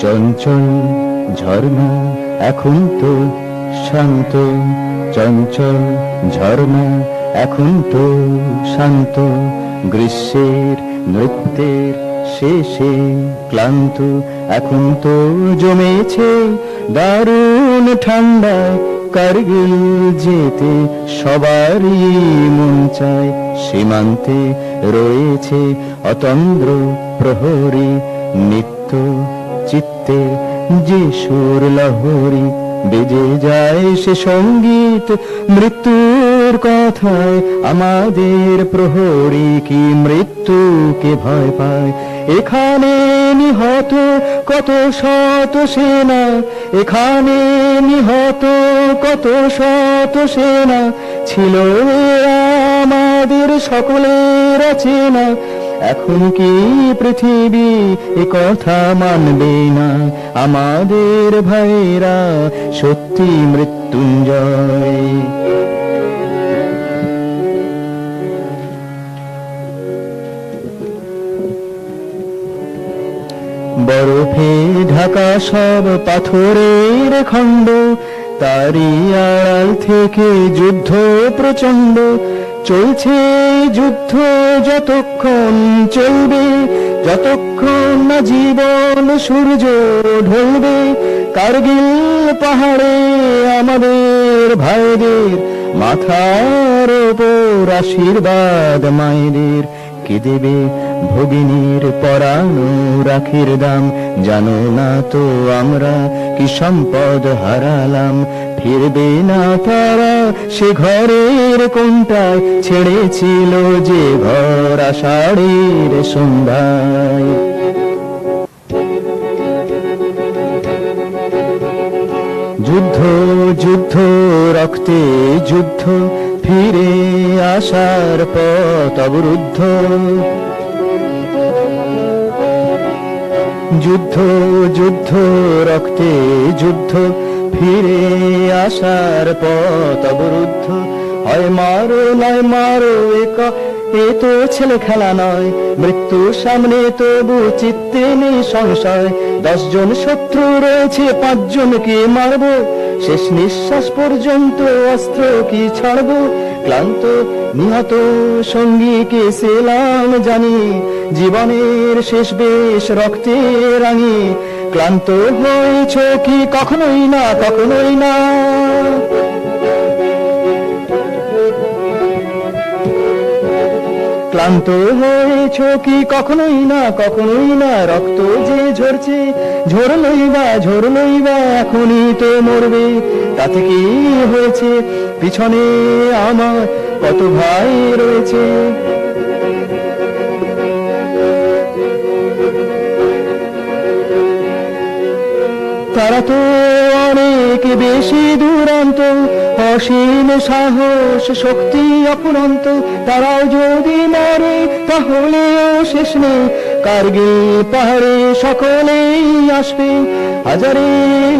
চঞ্চল ঝর্ণা, এখন তো শান্ত। চঞ্চল ঝর্ণা, এখন তো শান্ত। গ্রীষ্মের নৃত্যের শেষে ক্লান্ত, এখন তো জমেছে দারুণ ঠান্ডা। কার্গিল যেতে সবারই মন চায়, সীমান্তে রয়েছে অতন্দ্র প্রহরী নিত্য। চিত্তে যে সুর লহরী বেজে যায় সে সংগীত। মৃত্যুর কথায় আমাদের প্রহরী কি মৃত্যুকে ভয় পায়? এখানে নিহত কত শত সেনা, এখানে নিহত কত শত সেনা, ছিল আমাদের সকলের চেনা। এখন কি পৃথিবী এ কথা মানবে না? আমাদের ভাইরা সত্যি মৃত্যুঞ্জয়। বরফে ঢাকা সব পাথরের খণ্ড, তারই আড়াল থেকে যুদ্ধ প্রচণ্ড, চলছে যুদ্ধ যতক্ষণ চলবে, যতক্ষণ না জীবন সূর্য ঢলবে, কার্গিল পাহাড়ে আমাদের ভাইদের মাথার ওপর আশীর্বাদ মায়েদের। কে দেবে ভগিনীর পরানো রাখির দাম? জানো না তো আমরা কি সম্পদ হারালাম? ফিরবে না তারা সে ঘরের কোনটায় ছেড়েছিল যে ঘর আষাঢ়ের সন্ধ্যায় যুদ্ধ যুদ্ধ, রক্তে যুদ্ধ, ফিরে আসার পথ অবরুদ্ধ। যুদ্ধ যুদ্ধ, রক্তে যুদ্ধ ফিরে আসার পথ অবরুদ্ধ। হয় মারো, নয় মারো এক এ তো ছেলে খেলা নয়। মৃত্যু সামনে তবু চিত্তে নেই সংশয়। দশজন শত্রু রয়েছে, পাঁচজনকে মারবো। শেষ নিঃশ্বাস পর্যন্ত অস্ত্র কি ছাড়বো? ক্লান্ত, নিহত সঙ্গীকে সেলাম জানি। জীবনের শেষ বেশ রক্তে রাঙি। ক্লান্ত হয়েছ কি কখনোই না কখনোই না। ক্লান্ত হয়েছ কি কখনোই না কখনোই না, রক্ত যে ঝরছে, ঝরলই বা ঝরলই বা, এখনই তো মরবে। তাতে কি হয়েছে? পিছনে আমার কত ভাই রয়েছে। তারা অনেক বেশি দুরন্ত, অসীম সাহস, শক্তি অপুরন্ত তারাও যদি মরে, তাহলেও শেষ নেই। কার্গিল পাহাড়ে সকলেই আসবে। হাজারে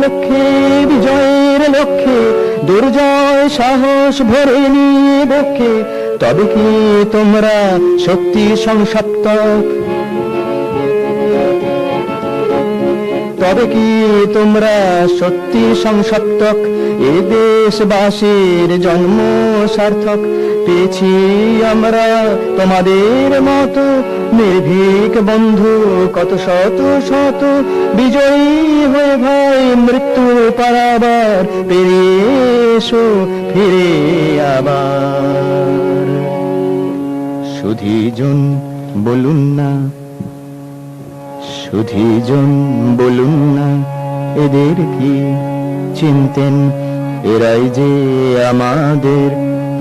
লক্ষ্যে, বিজয়ের লক্ষ্যে। দুর্জয় সাহস ভরে নিয়ে বক্ষে। তবে কি তোমরা শক্তি সংসপ্তক তবে কি তোমরা সত্যি সংসপ্তক এ দেশবাসীর জন্ম সার্থক। পেয়েছি আমরা তোমাদের মতো নির্ভীক বন্ধু। কত শত শত বিজয়ী হয়ে ভাই মৃত্যু পারাবার পেরিয়ে এসো ফিরে আবার। সুধীজন বলুন না সুধীজন বলুন না, এদের কি চিনতেন? এরাই যে আমাদের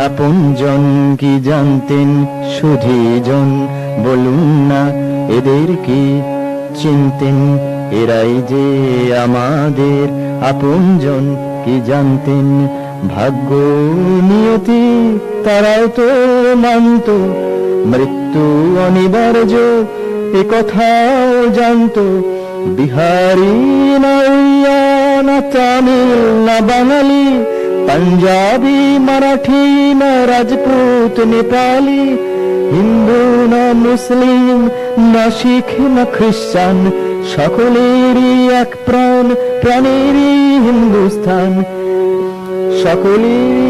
আপনজন কি জানতেন? সুধীজন বলুন না, এদের কি চিনতেন? এরাই যে আমাদের আপনজন কি জানতেন? ভাগ্য নিয়তি তারাও তো মানত, মৃত্যু অনিবার্য, এ কথাও জানতো বিহারি না তামিল না বাঙালি, পাঞ্জাবি, মারাঠি, না রাজপুত, নেপালি, হিন্দু, না মুসলিম, না শিখ, না খ্রিস্টান, সকলেরই এক প্রাণ, প্রাণেরই হিন্দুস্থান। সকলেরই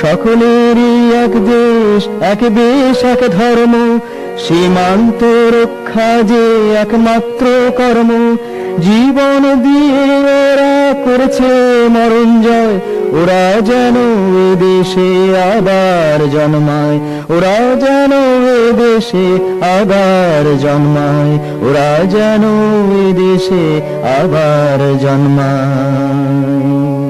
সকলেরই এক দেশ, এক বেশ, এক ধর্ম, সীমান্ত রক্ষা যে একমাত্র কর্ম। জীবন দিয়ে ওরা করেছে মরণ জয়, ওরা যেন এ দেশে আবার জন্মায়, ওরা যেন এ দেশে আবার জন্মায়, ওরা যেন এ দেশে আবার জন্মায়।